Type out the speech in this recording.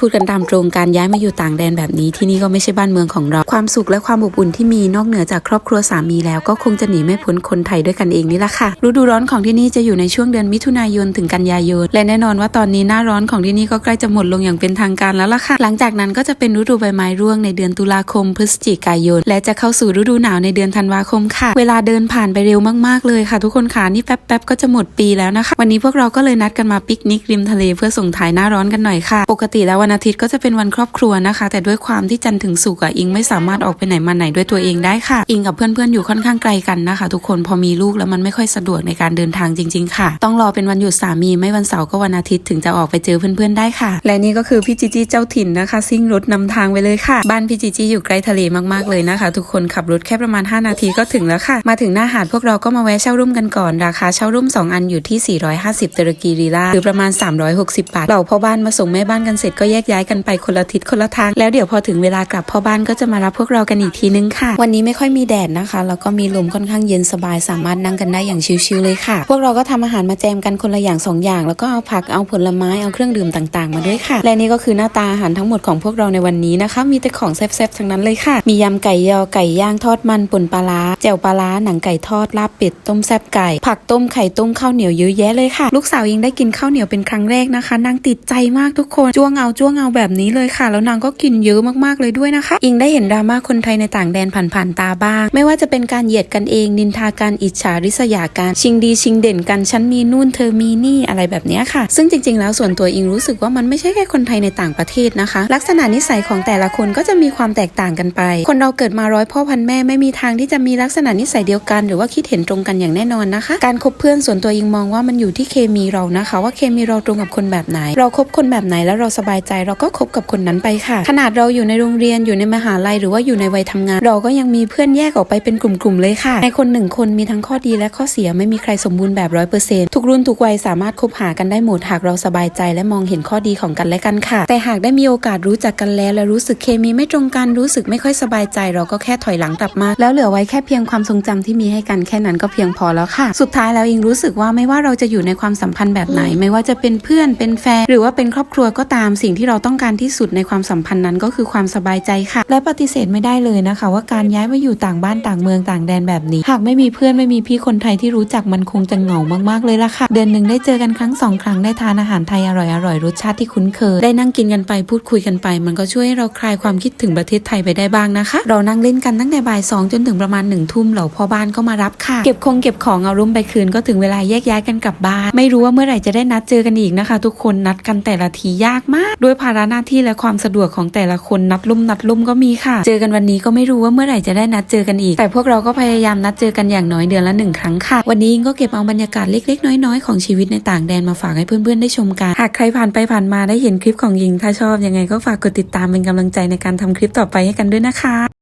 พูดกันตามตรงการย้ายมาอยู่ต่างแดนแบบนี้ที่นี่ก็ไม่ใช่บ้านเมืองของเรา ความสุขและความอบอุ่นที่มีนอกเหนือจากครอบครัวสามีแล้วก็คงจะหนีไม่พ้นคนไทยด้วยกันเองนี่แหละค่ะฤดูร้อนของที่นี่จะอยู่ในช่วงเดือนมิถุนายนถึงกันยายน และแน่นอนว่าตอนนี้หน้าร้อนของที่นี่ก็ใกล้จะหมดลงอย่างเป็นทางการแล้วล่ะค่ะ หลังจากนั้นก็จะเป็นฤดูใบไม้ร่วงในเดือนตุลาคมพฤศจิกายน และจะเข้าสู่ฤดูหนาวในเดือนธันวาคมค่ะ เวลาเดินผ่านไปเร็วมากๆเลยค่ะ ทุกคนค่ะนี่แป๊บๆก็จะหมดปีแล้วนะคะ วันนี้พวกเราก็เลยนัดกันมาปิกนิกริมทะเลเพื่อส่งท้ายหน้าร้อนกันหน่อยค่ะ ปกติแล้ววันอาทิตย์ก็จะเป็นวันครอบครัวนะคะ แต่ด้วยความที่จันทร์ถึงศุกอะอิงไม่สามารถออกไปไหนมาไหนด้วยตัวเองได้ค่ะ อิงกับเพื่อนๆอยู่ค่อนข้างไกลกันนะคะ ทุกคนพอมีลูกแล้วมันไม่ค่อยสะดวกในการเดินทางจริง ๆ ค่ะ ต้องรอเป็นวันหยุดสามีไม่วันเสาร์ก็วันอาทิตย์ถึงจะออกไปเจอเพื่อนๆได้ค่ะ และนี่ก็คือพี่จิจี้เจ้าถิ่นนะคะซิ่งรถนำทางไปเลยค่ะ บ้านพี่จิจี้อยู่ใกล้ทะเลมากๆเลยนะคะ ทุกคนขับรถแค่ประมาณ 5 นาทีก็ถึงแล้วค่ะ มาถึงหน้าหาดพวกเราก็มาแวะเช่าร่มกันก่อนราคาเช่าร่ม2 อันอยู่ที่ 450ตุรกีลีลาหรือประมาณ 360 บาทเราพ่อบ้านมาส่งแม่บ้านกันเสร็จก็แยกย้ายกันไปคนละทิศคนละทาง แล้วเดี๋ยวพอถึงเวลากลับพ่อบ้านก็จะมารับพวกเรากันอีกทีนึงค่ะ วันนี้ไม่ค่อยมีแดดนะคะ แล้วก็มีลมค่อนข้างเย็นสบายสามารถนั่งกันได้อย่างชิลๆเลยค่ะ พวกเราก็ทำอาหารมาแจมกันคนละอย่างสองอย่าง แล้วก็เอาผักเอาผลไม้เอาเครื่องดื่มต่างๆ มาด้วยค่ะ และนี่ก็คือหน้าตาอาหารทั้งหมดของพวกเราในวันนี้นะคะ มีแต่ของแซ่บๆทั้งนั้นเลยค่ะ มียำไก่ยอไก่ย่างทอดมันป่นปลาร้าแจ่วปลาร้าหนังไก่ทอดลาบเป็ดต้มแซ่บไก่ ผักต้มไข่ต้มข้าวเหนียวเยอะแยะเลยค่ะ ลูกสาวยิงได้กินข้าวเหนียวเป็นครั้งแรกนะคะนางติดใจมากทุกคนจ้วงเอาจ้วงเอาแบบนี้เลยค่ะ แล้วนางก็กินเยอะมากๆเลยด้วยนะคะ อิงได้เห็นดราม่าคนไทยในต่างแดนผ่านๆตาบ้าง ไม่ว่าจะเป็นการเหยียดกันเอง นินทาการอิจฉาริษยาการชิงดีชิงเด่นกันฉันมีนู่นเธอมีนี่อะไรแบบนี้ค่ะ ซึ่งจริงๆ แล้วส่วนตัวอิงรู้สึกว่ามันไม่ใช่แค่คนไทยในต่างประเทศนะคะ ลักษณะนิสัยของแต่ละคนก็จะมีความแตกต่างกันไป คนเราเกิดมาร้อยพ่อพันแม่ไม่มีทางที่จะมีลักษณะนิสัยเดียวกัน หรือว่าคิดเห็นตรงกันอย่างแน่นอนนะคะ การคบเพื่อนส่วนตัวอิงมองว่ามันอยู่ที่เคมีเรานะคะ ว่าเคมีเราตรงกับคนแบบไหน เราคบคนแบบไหนแล้วเราสบายใจเราก็คบกับคนนั้นไปค่ะ ขนาดเราอยู่ในโรงเรียนอยู่ในมหาลัยหรือว่าอยู่ในวัยทำงาน เราก็ยังมีเพื่อนแยกออกไปเป็นกลุ่มๆเลยค่ะ ในคนหนึ่งคนมีทั้งข้อดีและข้อเสียไม่มีใครสมบูรณ์แบบร้อยเปอร์เซ็นต์ทุกรุ่นทุกวัยสามารถคบหากันได้หมดหากเราสบายใจและมองเห็นข้อดีของกันและกันค่ะ แต่หากได้มีโอกาสรู้จักกันแล้วและรู้สึกเคมีไม่ตรงกันรู้สึกไม่ค่อยสบายใจ เราก็แค่ถอยหลังกลับมา แล้วเหลือไว้แค่เพียงความทรงจำที่มีให้กันแค่นั้นก็เพียงพอแล้วค่ะ สุดท้ายแล้วอิงรู้สึกว่าไม่ว่าเราจะอยู่ในความสัมพันธ์แบบไหน ไม่ว่าจะเป็นเพื่อนเป็นแฟนหรือว่าเป็นครอบครัวก็ตามสิ่งที่เราต้องการที่สุดในความสัมพันธ์นั้นก็คือความสบายใจค่ะ และปฏิเสธไม่ได้เลยนะคะ ว่าการย้ายมาอยู่ต่างบ้านต่างเมืองต่างแดนแบบนี้ หากไม่มีเพื่อนไม่มีพี่คนไทยที่รู้จักมันคงจะเหงามากๆเลยล่ะค่ะ เดือนหนึ่งได้เจอกันครั้งสองครั้งได้ทานอาหารไทยอร่อยๆรสชาติที่คุ้นเคย ได้นั่งกินกันไปพูดคุยกันไป มันก็ช่วยให้เราคลายความคิดถึงประเทศไทยไปได้บ้างนะคะ เรานั่งเล่นกันตั้งแต่บ่ายสองจนถึงประมาณหนึ่งทุ่มเหล่าพ่อบ้านก็มารับค่ะ เก็บคงเก็บของเอารุ่มไปคืนก็ถึงเวลาแยกย้ายกันกลับบ้าน ไม่รู้ว่าเมื่อไหร่จะได้นัดเจอกันอีกนะคะ ทุกคนนัดกันแต่ละทียากมากด้วยภาระหน้าที่และความสะดวกของแต่ละคนนัดลุ่มนัดลุ่มก็มีค่ะ เจอกันวันนี้ก็ไม่รู้ว่าเมื่อไหร่จะได้นัดเจอกันอีก แต่พวกเราก็พยายามนัดเจอกันอย่างน้อยเดือนละหนึ่งครั้งค่ะ วันนี้ก็เก็บเอาบรรยากาศเล็ก ๆ น้อยๆของชีวิตในต่างแดนมาฝากให้เพื่อนๆได้ชมกันหากใครผ่านไปผ่านมาได้เห็นคลิปของยิงถ้าชอบยังไงก็ฝากกดติดตามเป็นกำลังใจในการทำคลิปต่อไปให้กันด้วยนะคะ